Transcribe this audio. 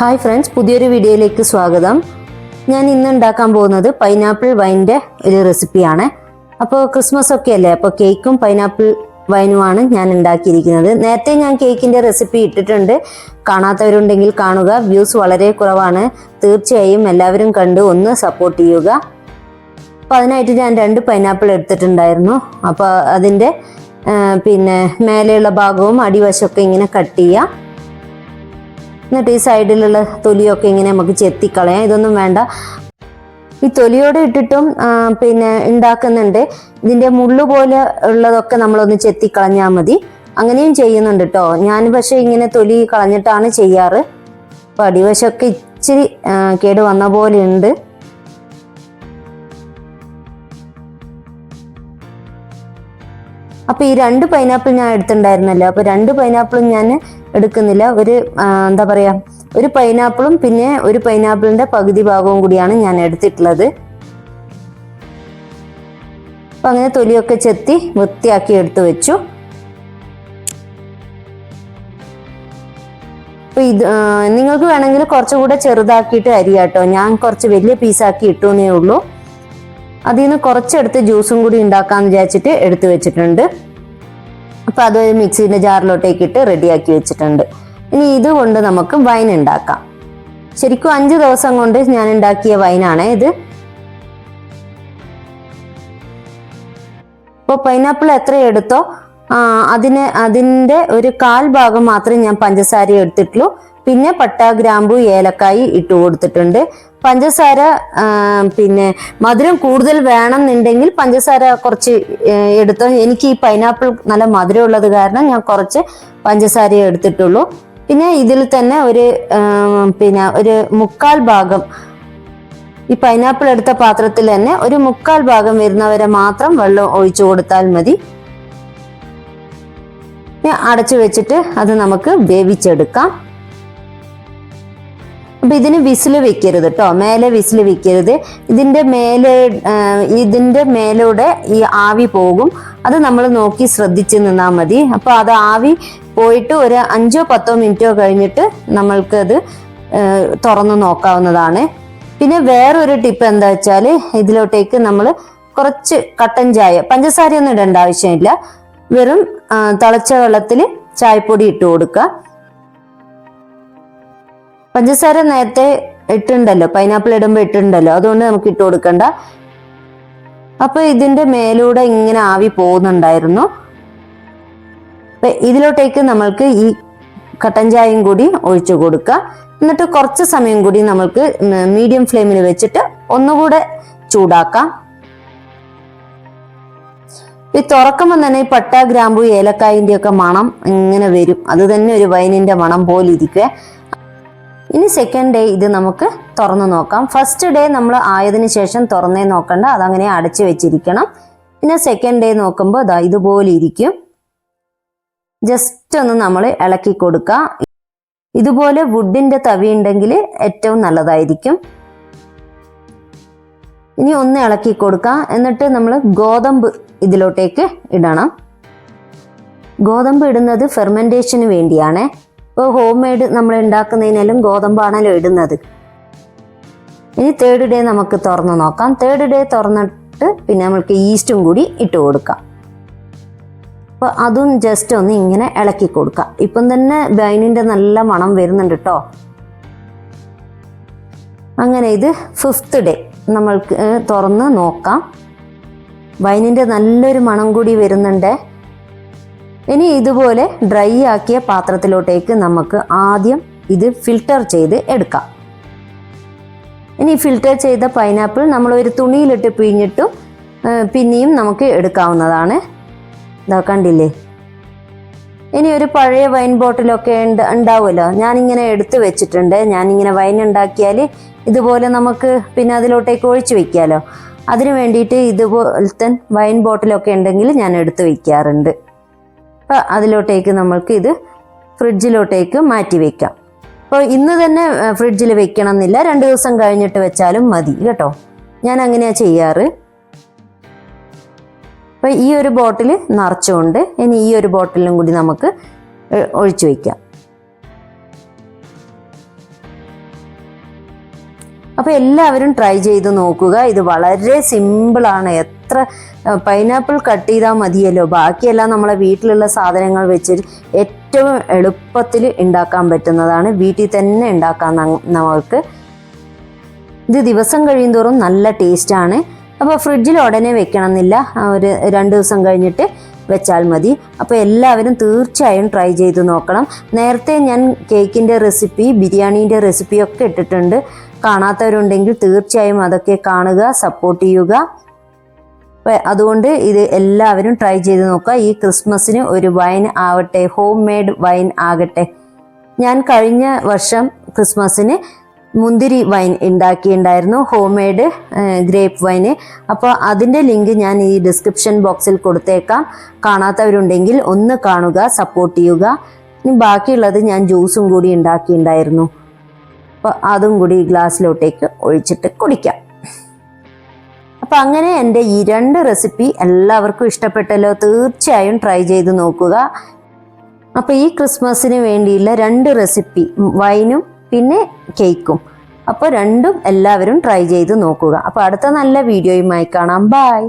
Hi friends പുതിയൊരു വീഡിയോയിലേക്ക് സ്വാഗതം. ഞാൻ ഇന്ന് ഉണ്ടാക്കാൻ പോകുന്നത് പൈനാപ്പിൾ വൈന്റെ ഒരു റെസിപ്പിയാണ് അപ്പോൾ ക്രിസ്മസ് ഒക്കെ അല്ലേ? അപ്പോൾ കേക്കും പൈനാപ്പിൾ വൈനുമാണ് ഞാൻ ഉണ്ടാക്കിയിരിക്കുന്നത്. നേരത്തെ ഞാൻ കേക്കിന്റെ റെസിപ്പി ഇട്ടിട്ടുണ്ട്. കാണാത്തവരുണ്ടെങ്കിൽ കാണുക. വ്യൂസ് വളരെ കുറവാണ്. തീർച്ചയായും എല്ലാവരും കണ്ട് ഒന്ന് സപ്പോർട്ട് ചെയ്യുക. അപ്പോൾ അതിനായിട്ട് ഞാൻ രണ്ട് പൈനാപ്പിൾ എടുത്തിട്ടുണ്ടായിരുന്നു. അപ്പോൾ അതിന്റെ പിന്നെ മേലെയുള്ള ഭാഗവും അടിവശമൊക്കെ ഇങ്ങനെ കട്ട് ചെയ്യുക എന്നിട്ട് ഈ സൈഡിലുള്ള തൊലിയൊക്കെ ഇങ്ങനെ നമുക്ക് ചെത്തിക്കളയാം. ഇതൊന്നും വേണ്ട. ഈ തൊലിയോടെ ഇട്ടിട്ടും പിന്നെ ഉണ്ടാക്കുന്നുണ്ട്. ഇതിന്റെ മുള്ളു പോലെ ഉള്ളതൊക്കെ നമ്മളൊന്ന് ചെത്തിക്കളഞ്ഞാൽ മതി. അങ്ങനെയും ചെയ്യുന്നുണ്ട് കേട്ടോ ഞാൻ പക്ഷെ ഇങ്ങനെ തൊലി കളഞ്ഞിട്ടാണ് ചെയ്യാറ്. അപ്പൊ അടിവശമൊക്കെ ഇച്ചിരി കേട് വന്ന പോലെ ഉണ്ട്. അപ്പൊ ഈ രണ്ട് പൈനാപ്പിൾ ഞാൻ എടുത്തിട്ടുണ്ടായിരുന്നല്ലോ. അപ്പൊ രണ്ട് പൈനാപ്പിളും ഞാൻ എടുക്കുന്നില്ല. ഒരു എന്താ പറയാ ഒരു പൈനാപ്പിളും പിന്നെ ഒരു പൈനാപ്പിളിന്റെ പകുതി ഭാഗവും കൂടിയാണ് ഞാൻ എടുത്തിട്ടുള്ളത്. അപ്പൊ അങ്ങനെ തൊലിയൊക്കെ ചെത്തി വൃത്തിയാക്കി എടുത്തു വെച്ചു. അപ്പൊ ഇത് നിങ്ങൾക്ക് വേണമെങ്കിൽ കുറച്ചുകൂടെ ചെറുതാക്കിയിട്ട് അരിയാട്ടോ. ഞാൻ കുറച്ച് വലിയ പീസാക്കി ഇട്ടുന്നേ ഉള്ളൂ. അതിൽ നിന്ന് കുറച്ചെടുത്ത് ജ്യൂസും കൂടി ഉണ്ടാക്കാന്ന് വിചാരിച്ചിട്ട് എടുത്തു വെച്ചിട്ടുണ്ട്. അപ്പൊ അത് മിക്സിന്റെ ജാറിലോട്ടേക്ക് ഇട്ട് റെഡിയാക്കി വെച്ചിട്ടുണ്ട്. ഇനി ഇതുകൊണ്ട് നമുക്ക് വൈൻ ഉണ്ടാക്കാം. ശരിക്കും അഞ്ച് ദിവസം കൊണ്ട് ഞാൻ ഉണ്ടാക്കിയ വൈനാണ് ഇത്. ഇപ്പോൾ പൈനാപ്പിൾ എത്ര എടുത്തോ അതിന് അതിന്റെ ഒരു കാൽ ഭാഗം മാത്രമേ ഞാൻ പഞ്ചസാര എടുത്തിട്ടുള്ളൂ. പിന്നെ പട്ട ഗ്രാമ്പു ഏലക്കായി ഇട്ട് കൊടുത്തിട്ടുണ്ട്. പഞ്ചസാര പിന്നെ മധുരം കൂടുതൽ വേണമെന്നുണ്ടെങ്കിൽ പഞ്ചസാര കുറച്ച് എടുത്തു. എനിക്ക് ഈ പൈനാപ്പിൾ നല്ല മധുരം ഉള്ളത് കാരണം ഞാൻ കുറച്ച് പഞ്ചസാര എടുത്തിട്ടുള്ളൂ. പിന്നെ ഇതിൽ തന്നെ ഒരു പിന്നെ ഒരു മുക്കാൽ ഭാഗം ഈ പൈനാപ്പിൾ എടുത്ത പാത്രത്തിൽ തന്നെ ഒരു മുക്കാൽ ഭാഗം വരുന്നവരെ മാത്രം വെള്ളം ഒഴിച്ചു കൊടുത്താൽ മതി. അടച്ചു വെച്ചിട്ട് അത് നമുക്ക് വേവിച്ചെടുക്കാം. അപ്പൊ ഇതിന് വിസിൽ വെക്കരുത് കേട്ടോ മേലെ വിസിൽ വെക്കരുത്. ഇതിന്റെ മേലെ ഇതിന്റെ മേലൂടെ ഈ ആവി പോകും. അത് നമ്മൾ നോക്കി ശ്രദ്ധിച്ച് നിന്നാൽ മതി. അപ്പോൾ അത് ആവി പോയിട്ട് ഒരു അഞ്ചോ പത്തോ മിനിറ്റോ കഴിഞ്ഞിട്ട് നമ്മൾക്കത് തുറന്ന് നോക്കാവുന്നതാണ്. പിന്നെ വേറൊരു ടിപ്പ് എന്താ വെച്ചാൽ ഇതിലോട്ടേക്ക് നമ്മൾ കുറച്ച് കട്ടൻ ചായ പഞ്ചസാരയൊന്നും ഇടേണ്ട ആവശ്യമില്ല. വെറും തിളച്ച വെള്ളത്തിൽ ചായപ്പൊടി ഇട്ട് കൊടുക്കുക. പഞ്ചസാര നേരത്തെ ഇട്ടുണ്ടല്ലോ പൈനാപ്പിൾ ഇടുമ്പോൾ ഇട്ടുണ്ടല്ലോ അതുകൊണ്ട് നമുക്ക് ഇട്ട് കൊടുക്കണ്ട. അപ്പൊ ഇതിന്റെ മേലൂടെ ഇങ്ങനെ ആവി പോകുന്നുണ്ടായിരുന്നു. ഇതിലോട്ടേക്ക് നമ്മൾക്ക് ഈ കട്ടൻ ചായയും കൂടി ഒഴിച്ചു കൊടുക്കുക. എന്നിട്ട് കുറച്ച് സമയം കൂടി നമ്മൾക്ക് മീഡിയം ഫ്ലെയിമിൽ വെച്ചിട്ട് ഒന്നുകൂടെ ചൂടാക്കാം. ഈ തുറക്കുമ്പോൾ തന്നെ ഈ പട്ട ഗ്രാമ്പു ഏലക്കായിന്റെ ഒക്കെ മണം ഇങ്ങനെ വരും. അത് തന്നെ ഒരു വൈനിന്റെ മണം പോലെ ഇരിക്കുക. ഇനി സെക്കൻഡ് ഡേ ഇത് നമുക്ക് തുറന്നു നോക്കാം. ഫസ്റ്റ് ഡേ നമ്മൾ ആയതിനു ശേഷം തുറന്നേ നോക്കണ്ട. അതങ്ങനെ അടച്ചു വെച്ചിരിക്കണം. പിന്നെ സെക്കൻഡ് ഡേ നോക്കുമ്പോൾ ദാ ഇതുപോലെ ഇരിക്കും. ജസ്റ്റ് ഒന്ന് നമ്മൾ ഇളക്കി കൊടുക്കുക ഇതുപോലെ വുഡിന്റെ തവി ഉണ്ടെങ്കിൽ ഏറ്റവും നല്ലതായിരിക്കും. ഇനി ഒന്ന് ഇളക്കി കൊടുക്കുക എന്നിട്ട് നമ്മൾ ഗോതമ്പ് ഇതിലോട്ടേക്ക് ഇടണം. ഗോതമ്പ് ഇടുന്നത് ഫെർമെന്റേഷന് വേണ്ടിയാണ്. ഇപ്പോൾ ഹോം മെയ്ഡ് നമ്മൾ ഉണ്ടാക്കുന്നതിനാലും ഗോതമ്പാണല്ലോ ഇടുന്നത്. ഇനി തേർഡ് ഡേ നമുക്ക് തുറന്ന് നോക്കാം. തേർഡ് ഡേ തുറന്നിട്ട് പിന്നെ നമ്മൾക്ക് ഈസ്റ്റും കൂടി ഇട്ട് കൊടുക്കാം. അപ്പോൾ അതും ജസ്റ്റ് ഒന്ന് ഇങ്ങനെ ഇളക്കി കൊടുക്കാം. ഇപ്പം തന്നെ ബൈനിന്റെ നല്ല മണം വരുന്നുണ്ട് കേട്ടോ അങ്ങനെ ഇത് ഫിഫ്ത്ത് ഡേ നമ്മൾക്ക് തുറന്ന് നോക്കാം. വൈനിന്റെ നല്ലൊരു മണം കൂടി വരുന്നുണ്ട്. ഇനി ഇതുപോലെ ഡ്രൈ ആക്കിയ പാത്രത്തിലോട്ടേക്ക് നമുക്ക് ആദ്യം ഇത് ഫിൽട്ടർ ചെയ്ത് എടുക്കാം. ഇനി ഫിൽട്ടർ ചെയ്ത പൈനാപ്പിൾ നമ്മൾ ഒരു തുണിയിലിട്ട് പിഴിഞ്ഞിട്ടും പിന്നെയും നമുക്ക് എടുക്കാവുന്നതാണ്. ഇതാ കണ്ടില്ലേ? ഇനി ഒരു പഴയ വൈൻ ബോട്ടിലൊക്കെ ഉണ്ട് ഉണ്ടാവുമല്ലോ. ഞാനിങ്ങനെ എടുത്തു വെച്ചിട്ടുണ്ട്. ഞാനിങ്ങനെ വൈൻ ഉണ്ടാക്കിയാൽ ഇതുപോലെ നമുക്ക് പിന്നെ അതിലോട്ടേക്ക് ഒഴിച്ചു വെക്കാമല്ലോ അതിനു വേണ്ടിയിട്ട് ഇതുപോലത്തെ വൈൻ ബോട്ടിലൊക്കെ ഉണ്ടെങ്കിൽ ഞാൻ എടുത്തു വെക്കാറുണ്ട്. അപ്പോൾ അതിലോട്ടേക്ക് നമ്മൾക്ക് ഇത് ഫ്രിഡ്ജിലോട്ടേക്ക് മാറ്റി വയ്ക്കാം അപ്പോൾ ഇന്ന് തന്നെ ഫ്രിഡ്ജിൽ വെക്കണം എന്നില്ല രണ്ട് ദിവസം കഴിഞ്ഞിട്ട് വെച്ചാലും മതി കേട്ടോ. ഞാൻ അങ്ങനെയാണ് ചെയ്യാറ്. അപ്പോൾ ഈ ഒരു ബോട്ടിൽ നിറച്ചുകൊണ്ട് ഇനി ഈ ഒരു ബോട്ടിലും കൂടി നമുക്ക് ഒഴിച്ചു വയ്ക്കാം അപ്പോൾ എല്ലാവരും ട്രൈ ചെയ്ത് നോക്കുക. ഇത് വളരെ സിമ്പിളാണ്. എത്ര പൈനാപ്പിൾ കട്ട് ചെയ്താൽ മതിയല്ലോ? ബാക്കിയെല്ലാം നമ്മളെ വീട്ടിലുള്ള സാധനങ്ങൾ വെച്ച് ഏറ്റവും എളുപ്പത്തിൽ ഉണ്ടാക്കാൻ പറ്റുന്നതാണ്. വീട്ടിൽ തന്നെ ഉണ്ടാക്കാൻ നമുക്ക് ഇത് ദിവസം കഴിയുന്തോറും നല്ല ടേസ്റ്റാണ് അപ്പോൾ ഫ്രിഡ്ജിൽ ഉടനെ വെക്കണമെന്നില്ല. ഒരു രണ്ട് ദിവസം കഴിഞ്ഞിട്ട് വെച്ചാൽ മതി. അപ്പോൾ എല്ലാവരും തീർച്ചയായും ട്രൈ ചെയ്ത് നോക്കണം. നേരത്തെ ഞാൻ കേക്കിന്റെ റെസിപ്പി ബിരിയാണീന്റെ റെസിപ്പി ഒക്കെ ഇട്ടിട്ടുണ്ട്. കാണാത്തവരുണ്ടെങ്കിൽ തീർച്ചയായും അതൊക്കെ കാണുക സപ്പോർട്ട് ചെയ്യുക. അതുകൊണ്ട് ഇത് എല്ലാവരും ട്രൈ ചെയ്ത് നോക്കുക. ഈ ക്രിസ്മസിന് ഒരു വൈൻ ആവട്ടെ ഹോം മെയ്ഡ് വൈൻ ആകട്ടെ. ഞാൻ കഴിഞ്ഞ വർഷം ക്രിസ്മസിന് മുന്തിരി വൈൻ ഉണ്ടാക്കിയിട്ടുണ്ടായിരുന്നു ഹോം മെയ്ഡ് ഗ്രേപ്പ് വൈന് അപ്പോൾ അതിന്റെ ലിങ്ക് ഞാൻ ഈ ഡിസ്ക്രിപ്ഷൻ ബോക്സിൽ കൊടുത്തേക്കാം. കാണാത്തവരുണ്ടെങ്കിൽ ഒന്ന് കാണുക സപ്പോർട്ട് ചെയ്യുക. ഇനി ബാക്കിയുള്ളത് ഞാൻ ജ്യൂസും കൂടി ഉണ്ടാക്കിയിട്ടുണ്ടായിരുന്നു. അപ്പോൾ അതും കൂടി ഗ്ലാസ്സിലോട്ടേക്ക് ഒഴിച്ചിട്ട് കുടിക്കാം. അപ്പം അങ്ങനെ എന്റെ ഈ രണ്ട് റെസിപ്പി എല്ലാവർക്കും ഇഷ്ടപ്പെട്ടല്ലോ. തീർച്ചയായും ട്രൈ ചെയ്ത് നോക്കുക. അപ്പോൾ ഈ ക്രിസ്മസിന് വേണ്ടിയുള്ള രണ്ട് റെസിപ്പി വൈനും പിന്നെ കേക്കും അപ്പോൾ രണ്ടും എല്ലാവരും ട്രൈ ചെയ്ത് നോക്കുക. അപ്പോൾ അടുത്ത നല്ല വീഡിയോയുമായി കാണാം. ബായ്